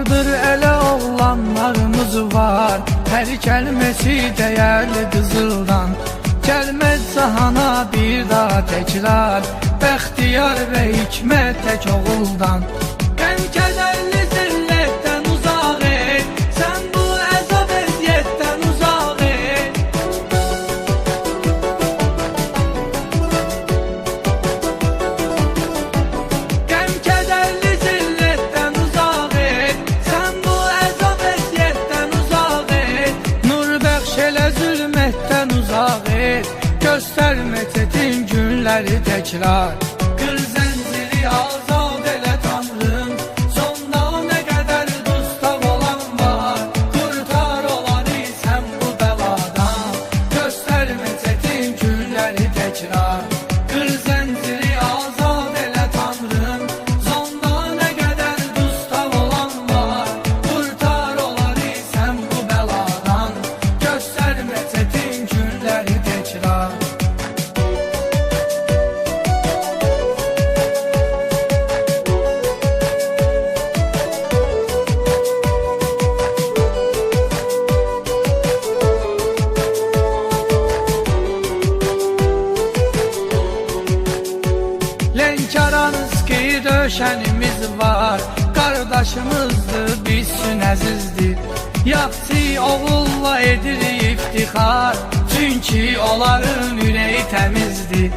Vardır elə oğlanlarımız var. Hər kəlməsi dəyərli qızıldan Gəlməz cahana bir daha təkrar Bəxtiyar və hikmət tək oğuldan Mən günler tekrar köşenimiz var. Kardeşimizdi bizsin əzizdi Yaptı oğulla edirik iftihar Çünki onların ürəyi təmizdi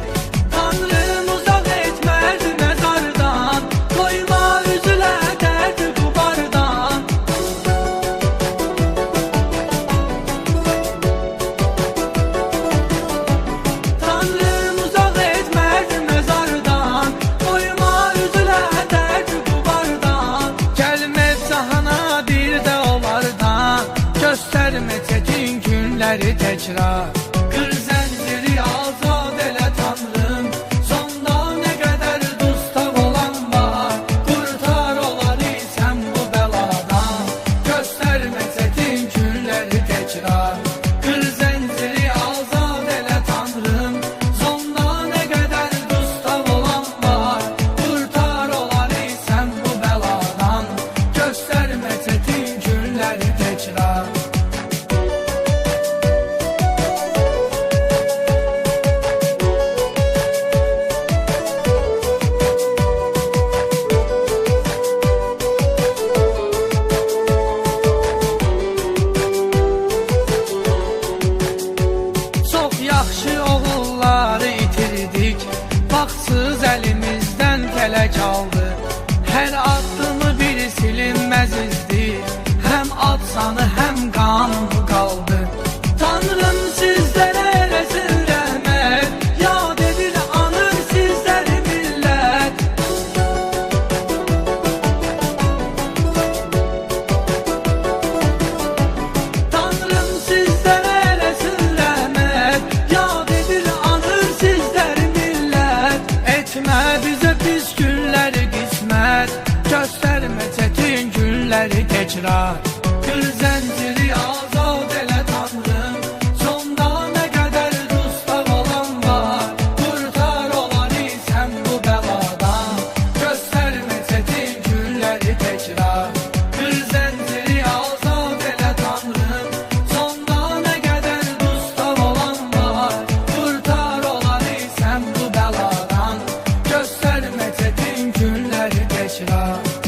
mi seçin günleri tekrar haksız elimizden kele çaldı. Etme bize pis günleri kismet Gösterme çetin günleri tekrar 아.